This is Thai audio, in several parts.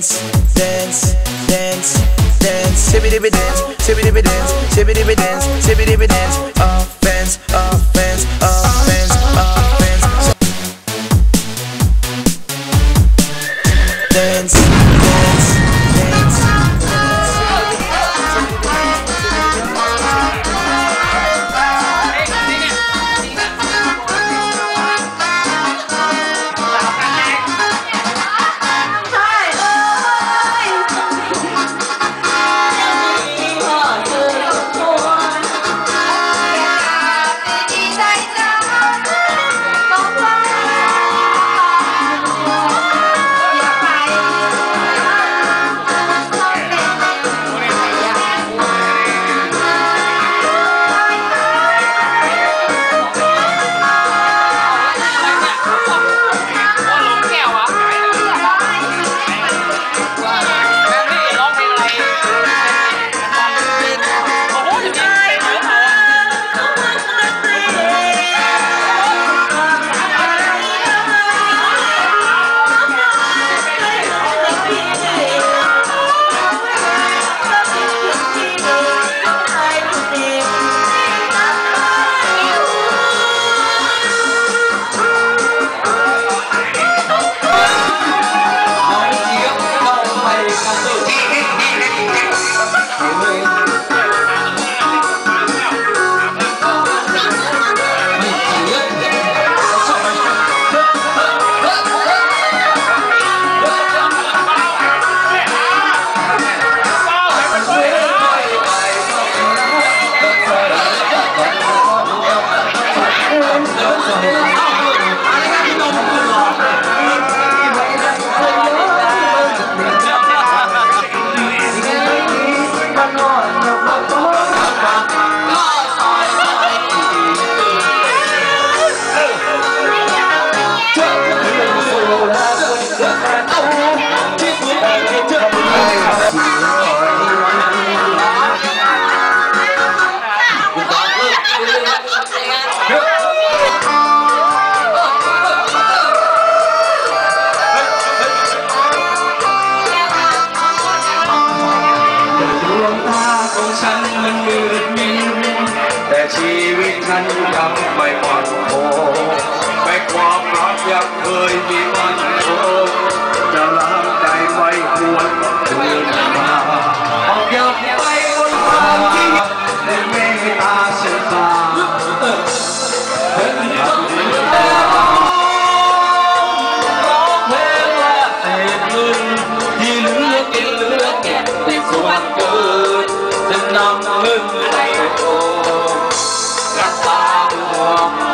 dance, dance, dance, dance, tippy dippy dance, tippy dippy dance, tippy dippy dance, tippy dippy dance, oh. มันมืดมิดแต่ชีวิตฉันยังไม่มั่นคงไม่ความรักยังเคยมี hương lại ôm Gắt ta đường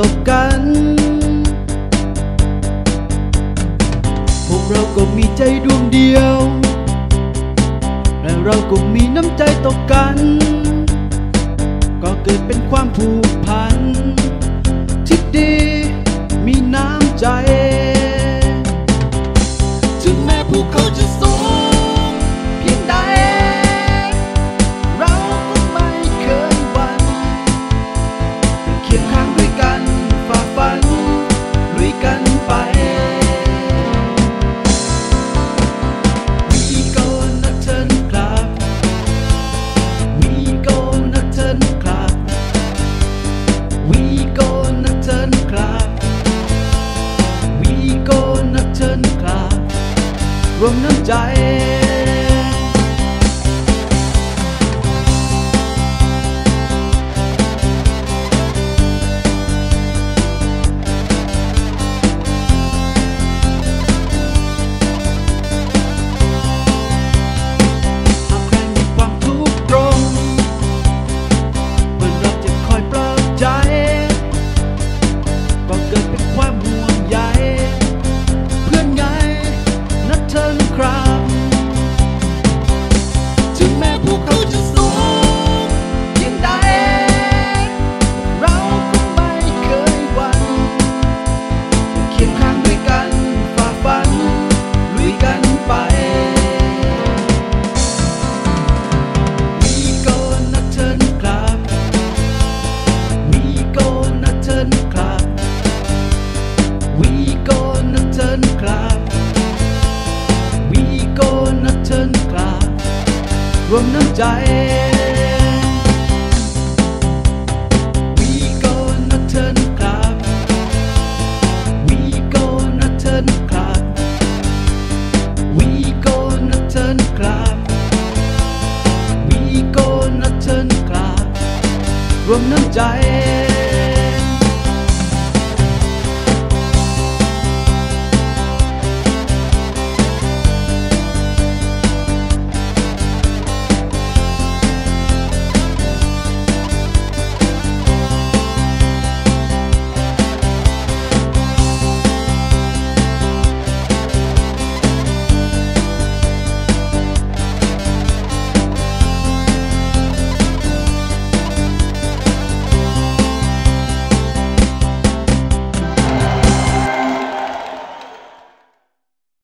ตกกัน พวกเราก็มีใจดวงเดียว และเราก็มีน้ำใจตกกัน ก็เกิดเป็นความผูกพัน ที่ดีมีน้ำใจ รวมน้ำใจรวมน้ำใจ